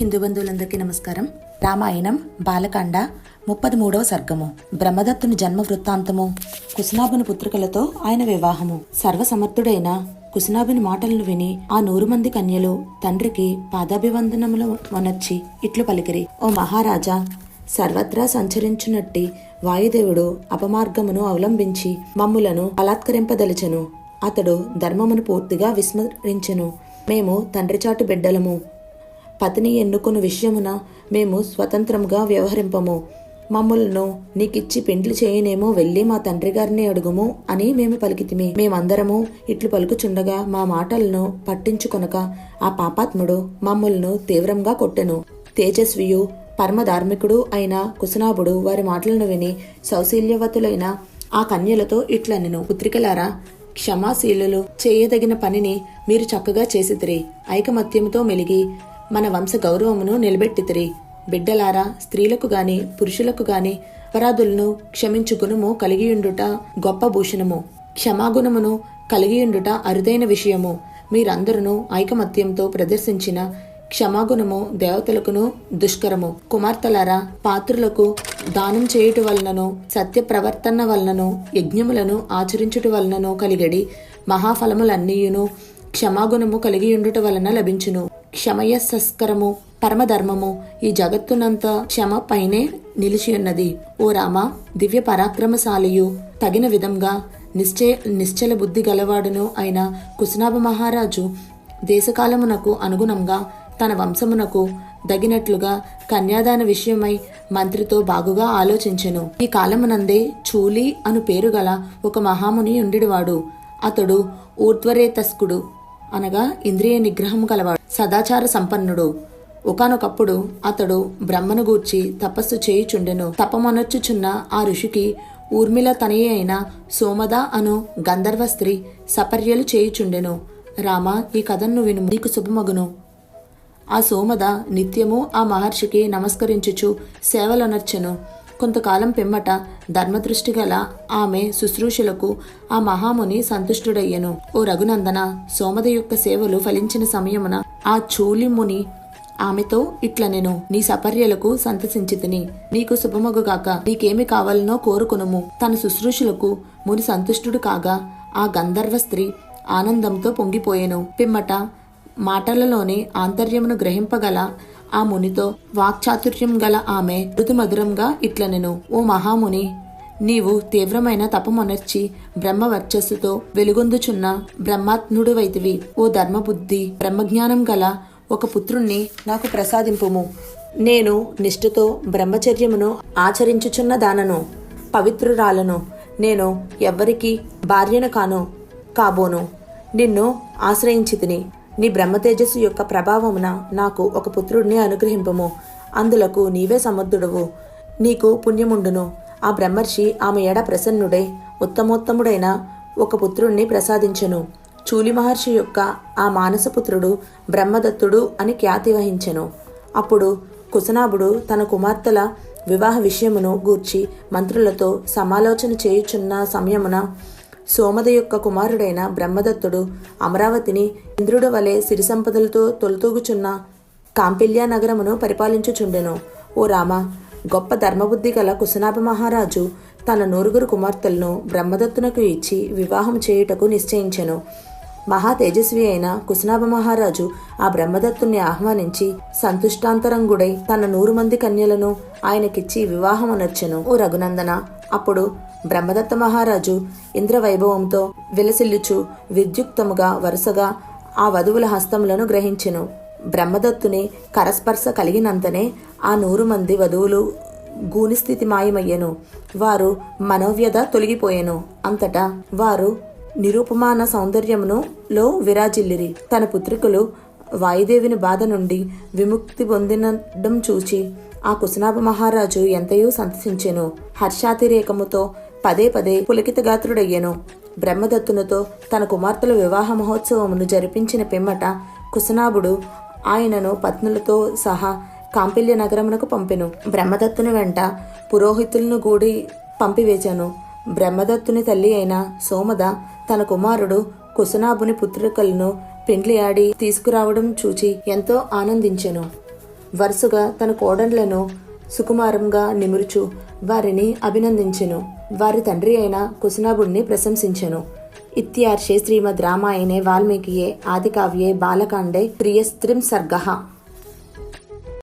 హిందూ బంధువులందరికీ నమస్కారం. రామాయణం బాలకాండ ముప్పది మూడవ సర్గము. బ్రహ్మదత్తుని జన్మ వృత్తాంతము కుసునాభుని పుత్రికలతో ఆయన వివాహము. సర్వసమర్థుడైన కుసునాభుని మాటలను విని ఆ నూరు మంది కన్యలు తండ్రికి పాదాభివందనములు మొనర్చి ఇట్లు పలికిరి. ఓ మహారాజా సర్వత్రా సంచరించునట్టి వాయుదేవుడు అపమార్గమును అవలంబించి మమ్ములను బలాత్కరింపదలిచెను. అతడు ధర్మమును పూర్తిగా విస్మరించెను. మేము తండ్రిచాటు బిడ్డలము. పతిని ఎన్నుకున్న విషయమున మేము స్వతంత్రంగా వ్యవహరింపము. మమ్మలను నీకిచ్చి పెండ్లి చేయనేమో వెళ్ళి మా తండ్రి గారిని అడుగుము అని మేము పలికితిమి. మేమందరము ఇట్లు పలుకుచుండగా మా మాటలను పట్టించుకొనక ఆ పాపాత్ముడు మమ్ములను తీవ్రంగా కొట్టెను. తేజస్వియు పరమధార్మికుడు అయిన కుసునాభుడు వారి మాటలను విని సౌశీల్యవతులైన ఆ కన్యలతో ఇట్లనెను. పుత్రికలారా క్షమాశీలులు చేయదగిన పనిని మీరు చక్కగా చేసితిరి. ఐకమత్యంతో మెలిగి మన వంశ గౌరవమును నిలబెట్టితిరి. బిడ్డలారా స్త్రీలకు గాని పురుషులకు గాని అపరాధులను క్షమించు గుణము కలిగియుండుట గొప్ప భూషణము. క్షమాగుణమును కలిగియుండుట అరుదైన విషయము. మీరందరూ ఐకమత్యంతో ప్రదర్శించిన క్షమాగుణము దేవతలకును దుష్కరము. కుమార్తెలారా పాత్రులకు దానం చేయుట వలనను సత్య ప్రవర్తన వలనను యజ్ఞములను ఆచరించుట వలనను కలిగడి మహాఫలములన్నీయును క్షమాగుణము కలిగి ఉండుట వలన లభించును. క్షమయ సస్కరము పరమధర్మము ఈ జగత్తునంత క్షమ పైనే నిలిచియున్నది ఓ రామ దివ్య పరాక్రమశాలియు తగిన విధంగా నిశ్చయ నిశ్చల బుద్ధి గలవాడును అయిన కుశనాభ మహారాజు దేశకాలమునకు అనుగుణంగా తన వంశమునకు దగినట్లుగా కన్యాదాన విషయమై మంత్రితో బాగుగా ఆలోచించెను. ఈ కాలమునందే చూలి అను పేరు గల ఒక మహాముని ఉండివాడు అతడు ఊర్ధ్వరేతస్కుడు. అనగా ఇంద్రియ నిగ్రహం గలవాడు. సదాచార సంపన్నుడు. ఒకనొకప్పుడు అతడు బ్రహ్మను గూర్చి తపస్సు చేయుచుండెను. తపమనొచ్చుచున్న ఆ ఋషికి ఊర్మిళ తనయే అయిన సోమద అను గంధర్వ స్త్రీ సపర్యలు చేయుచుండెను. రామ ఈ కథను విను. నీకు శుభమగును. ఆ సోమద నిత్యము ఆ మహర్షికి నమస్కరించుచు సేవలనర్చెను. కొంతకాలం పిమ్మట ధర్మదృష్టి గల ఆమె శుశ్రూషలకు ఆ మహాముని సంతుష్టుడయ్యెను. ఓ రఘునందన సోమద యొక్క సేవలు ఫలించిన సమయమున ఆ చూలి ఆమెతో ఆమెతో ఇట్లనెను. నీ సపర్యలకు సంతసించితిని. నీకు శుభమగుగాక నీకేమి కావాలనో కోరుకునుము. తన శుశ్రూషులకు ముని సంతుష్టుడు కాగా ఆ గంధర్వ స్త్రీ ఆనందంతో పొంగిపోయెను. పిమ్మట మాటలలోనే ఆంతర్యమును గ్రహింపగల ఆ మునితో వాక్చాతుర్యం గల ఆమె మృదుమధురంగా ఇట్లనెను ఓ మహాముని నీవు తీవ్రమైన తపమొనర్చి బ్రహ్మ వర్చస్సుతో వెలుగొందుచున్న బ్రహ్మాత్ముడు వైతివి ఓ ధర్మబుద్ధి బ్రహ్మజ్ఞానం గల ఒక పుత్రుణ్ణి నాకు ప్రసాదింపుము. నేను నిష్ఠతో బ్రహ్మచర్యమును ఆచరించుచున్న దానను పవిత్రురాలను నేను ఎవ్వరికీ భార్యను కాను కాబోను. నిన్ను ఆశ్రయించితిని. నీ బ్రహ్మతేజస్సు యొక్క ప్రభావమున నాకు ఒక పుత్రుడిని అనుగ్రహింపము. అందులకు నీవే సమర్థుడవు. నీకు పుణ్యముండును. ఆ బ్రహ్మర్షి ఆమె ఎడ ప్రసన్నుడై? ఉత్తమోత్తముడైన ఒక పుత్రుణ్ణి ప్రసాదించెను. చూలి మహర్షి యొక్క ఆ మానసపుత్రుడు బ్రహ్మదత్తుడు అని ఖ్యాతి వహించెను. అప్పుడు కుసనాభుడు తన కుమార్తెల వివాహ విషయమును గూర్చి మంత్రులతో సమాలోచన చేయుచున్న సమయమున సోమద యొక్క కుమారుడైన బ్రహ్మదత్తుడు అమరావతిని ఇంద్రుడు వలె సిరి సంపదలతో తొలతూగుచున్న కాంపిల్య నగరమును పరిపాలించుచుండెను. ఓ రామ గొప్ప ధర్మబుద్ధి గల కుశనాభ మహారాజు తన నూరుగురు కుమార్తెలను బ్రహ్మదత్తునకు ఇచ్చి వివాహం చేయుటకు నిశ్చయించెను. మహా తేజస్వి అయిన కుశనాభ మహారాజు ఆ బ్రహ్మదత్తుని ఆహ్వానించి సంతుష్టాంతరంగుడై తన నూరు మంది కన్యలను ఆయనకిచ్చి వివాహం అనర్చెను ఓ రఘునందన అప్పుడు బ్రహ్మదత్త మహారాజు ఇంద్రవైభవంతో విలసిల్లుచు విద్యుక్తముగా వరుసగా ఆ వధువుల హస్తములను గ్రహించెను. బ్రహ్మదత్తుని కరస్పర్శ కలిగినంతనే ఆ నూరు మంది వధువులు గూనిస్థితి మాయమయ్యెను. వారు మనోవ్యధ తొలగిపోయెను. అంతటా వారు నిరూపమాన సౌందర్యమును లో విరాజిల్లిరి. తన పుత్రికలు వాయుదేవిని బాధ నుండి విముక్తి పొందినడం చూచి ఆ కుశనాభ మహారాజు ఎంతయో సంతసించెను. హర్షాతిరేకముతో పదే పదే పులకితగాత్రుడయ్యెను. బ్రహ్మదత్తునితో తన కుమార్తెల వివాహ మహోత్సవమును జరిపించిన పిమ్మట కుశనాభుడు ఆయనను పత్నులతో సహా కాంపిల్య నగరమునకు పంపెను. బ్రహ్మదత్తుని వెంట పురోహితులను గూడి పంపివేశాను బ్రహ్మదత్తుని తల్లి అయిన సోమద తన కుమారుడు కుశనాభుని పుత్రికలను పెండ్లి ఆడి తీసుకురావడం చూచి ఎంతో ఆనందించెను. వరుసగా తన కోడళ్ళను సుకుమారంగా నిమురుచు వారిని అభినందించెను. వారి తండ్రి అయిన కుసునాభుణ్ణి ప్రశంసించెను. ఇత్యార్షే శ్రీమద్ రామాయణే వాల్మీకియే ఆదికావ్యే బాలకాండే ప్రియస్త్రిం త్రియస్త్రింసర్గ